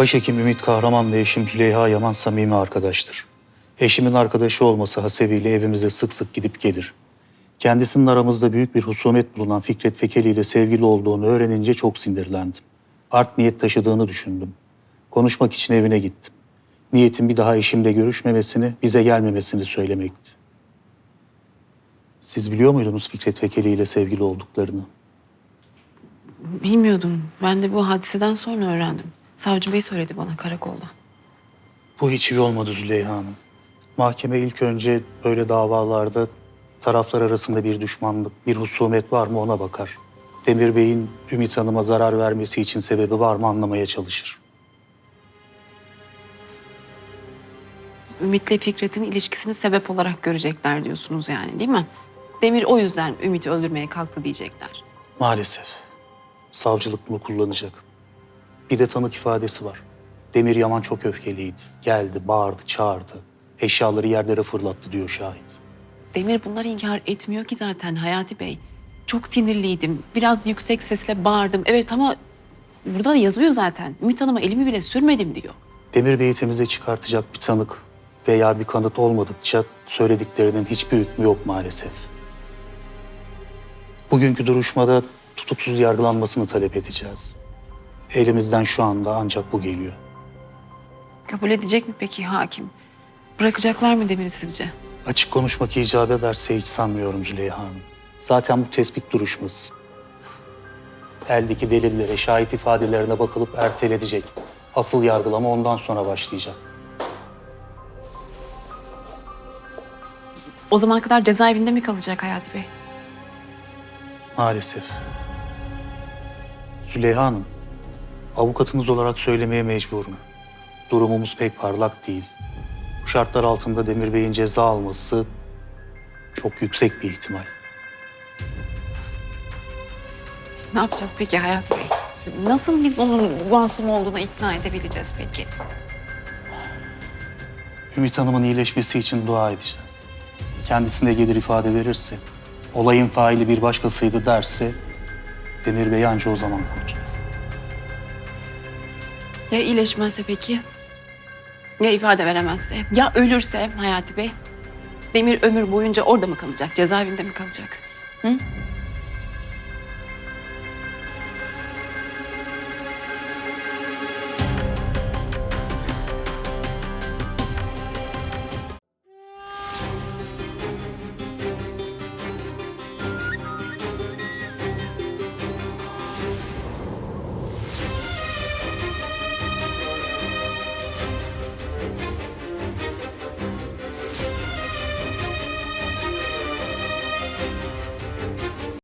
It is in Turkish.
Başhekim Ümit Kahraman'la eşim Züleyha Yaman samimi arkadaştır. Eşimin arkadaşı olması hasebiyle evimize sık sık gidip gelir. Kendisinin aramızda büyük bir husumet bulunan Fikret Fekeli ile sevgili olduğunu öğrenince çok sinirlendim. Art niyet taşıdığını düşündüm. Konuşmak için evine gittim. Niyetim bir daha eşimle görüşmemesini, bize gelmemesini söylemekti. Siz biliyor muydunuz Fikret Fekeli ile sevgili olduklarını? Bilmiyordum. Ben de bu hadiseden sonra öğrendim. Savcı Bey söyledi bana karakolda. Bu hiç iyi olmadı Züleyha Hanım. Mahkeme ilk önce böyle davalarda taraflar arasında bir düşmanlık, bir husumet var mı ona bakar. Demir Bey'in Ümit Hanım'a zarar vermesi için sebebi var mı anlamaya çalışır. Ümit'le Fikret'in ilişkisini sebep olarak görecekler diyorsunuz yani değil mi? Demir o yüzden Ümit'i öldürmeye kalktı diyecekler. Maalesef. Savcılık bunu kullanacak. Bir de tanık ifadesi var. Demir Yaman çok öfkeliydi. Geldi, bağırdı, çağırdı. Eşyaları yerlere fırlattı diyor şahit. Demir bunları inkar etmiyor ki zaten Hayati Bey. Çok sinirliydim. Biraz yüksek sesle bağırdım. Evet ama burada da yazıyor zaten. Ümit Hanım'a elimi bile sürmedim diyor. Demir Bey'i temize çıkartacak bir tanık veya bir kanıt olmadıkça söylediklerinin hiçbir hükmü yok maalesef. Bugünkü duruşmada tutuksuz yargılanmasını talep edeceğiz. Elimizden şu anda ancak bu geliyor. Kabul edecek mi peki hakim? Bırakacaklar mı Demir'i sizce? Açık konuşmak icap ederse hiç sanmıyorum Züleyha Hanım. Zaten bu tespit duruşması. Eldeki delillere, şahit ifadelerine bakılıp ertelenecek. Asıl yargılama ondan sonra başlayacak. O zamana kadar cezaevinde mi kalacak Hayati Bey? Maalesef. Züleyha Hanım, avukatınız olarak söylemeye mecburum. Durumumuz pek parlak değil. Bu şartlar altında Demir Bey'in ceza alması çok yüksek bir ihtimal. Ne yapacağız peki Hayati Bey? Nasıl biz onun masum olduğuna ikna edebileceğiz peki? Ümit Hanım'ın iyileşmesi için dua edeceğiz. Kendisine gelir ifade verirse, olayın faili bir başkasıydı derse, Demir Bey anca o zaman kurtulur. Ya iyileşmezse peki? Ya ifade veremezse? Ya ölürse Hayati Bey? Demir ömür boyunca orada mı kalacak? Cezaevinde mi kalacak? Hı?